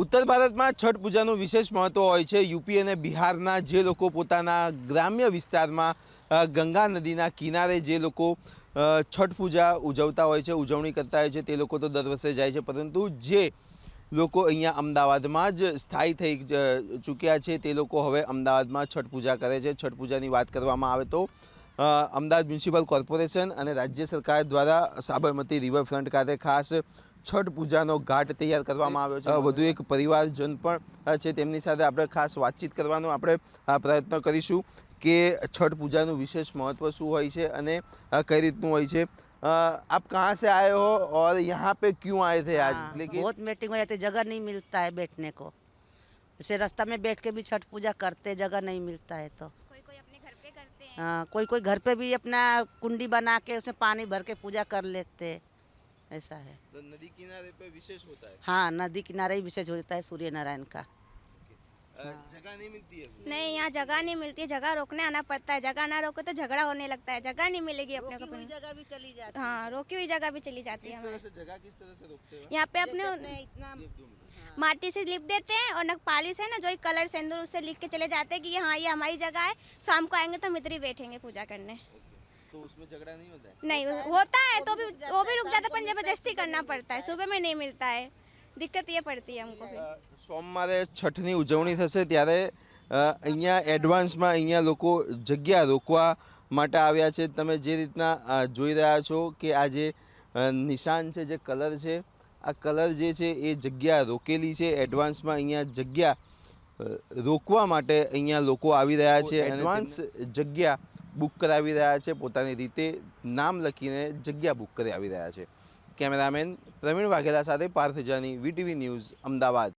ઉત્તર ભારતમાં છઠ પૂજાનું વિશેષ મહત્ત્વ હોય છે. યુપી અને બિહારના જે લોકો પોતાના ગ્રામ્ય વિસ્તારમાં ગંગા નદીના કિનારે જે લોકો છઠ પૂજા ઉજવતા હોય છે, ઉજવણી કરતા હોય છે, તે લોકો તો દર વર્ષે જાય છે. પરંતુ જે લોકો અહીંયા અમદાવાદમાં જ સ્થાયી થઈ ચૂક્યા છે, તે લોકો હવે અમદાવાદમાં છઠ પૂજા કરે છે. છઠ પૂજાની વાત કરવામાં આવે તો અમદાવાદ મ્યુનિસિપલ કોર્પોરેશન અને રાજ્ય સરકાર દ્વારા સાબરમતી રિવરફ્રન્ટ ખાતે ખાસ છઠ પૂજાનો ઘાટ તૈયાર કરવામાં આવ્યો છે વધુ એક પરિવારજન પણ છે તેમની સાથે આપણે ખાસ વાતચીત કરવાનો આપણે પ્રયત્ન કરીશું કે છઠ પૂજાનું વિશેષ મહત્વ શું હોય છે અને કઈ રીતનું હોય છે आप कहाँ से आए हो और यहाँ पे क्यों आए थे आज हाँ, लेकिन बहुत मीटिंग हो जाती जगह नहीं मिलता है बैठने को इसे रास्ता में बैठ के भी छठ पूजा करते जगह नहीं मिलता है तो कोई कोई अपने घर पे करते हैं हाँ कोई कोई घर पे भी अपना कुंडी बना के उसमें पानी भर के पूजा कर लेते हैं ऐसा है। तो नदी किनारे पे विशेष होता है? हाँ नदी किनारे ही विशेष होता है सूर्य नारायण का अ, जगह नहीं मिलती है नहीं यहाँ जगह नहीं मिलती है। जगह रोकने आना पड़ता है। जगह ना रोको तो झगड़ा होने लगता है। जगह नहीं मिलेगी अपने को अपने- जगह भी चली जाती हाँ। रोकी हुई जगह भी चली जाती है किस तरह हमारे से जगह किस तरह से रोकते हो यहाँ पे अपने इतना माटी से लिप देते हैं और नक पालिश है ना जो एक कलर सिंदूर से लिख के चले जाते हैं कि हाँ ये हमारी जगह है। शाम को आएँगे तो मित्री बैठेंगे पूजा करने। तो उसमें झगड़ा नहीं होता है नहीं होता है तो भी वो भी रुक जाता है पर जबरदस्ती करना पड़ता है सुबह में नहीं मिलता है दिक्कत ये पड़ती है हमको फिर અ, સોમવારે છઠની ઉજવણી થશે ત્યારે અ, અહીંયા એડવાન્સમાં અહીંયા લોકો જગ્યા રોકવા માટે આવ્યા છે તમે જે રીતના અ, જોઈ રહ્યા છો કે આ જે અ, નિશાન છે જે કલર છે આ કલર જે છે એ જગ્યા રોકેલી છે એડવાન્સમાં અહીંયા જગ્યા અ, રોકવા માટે અહીંયા લોકો આવી રહ્યા છે એડવાન્સ જગ્યા બુક કરાવી રહ્યા છે, પોતાની રીતે નામ લખીને જગ્યા બુક આવી રહ્યા છે. કેમેરામેન પ્રવીણ વાઘેલા સાથે પાર્થ જાની વીટીવી ન્યૂઝ, અમદાવાદ.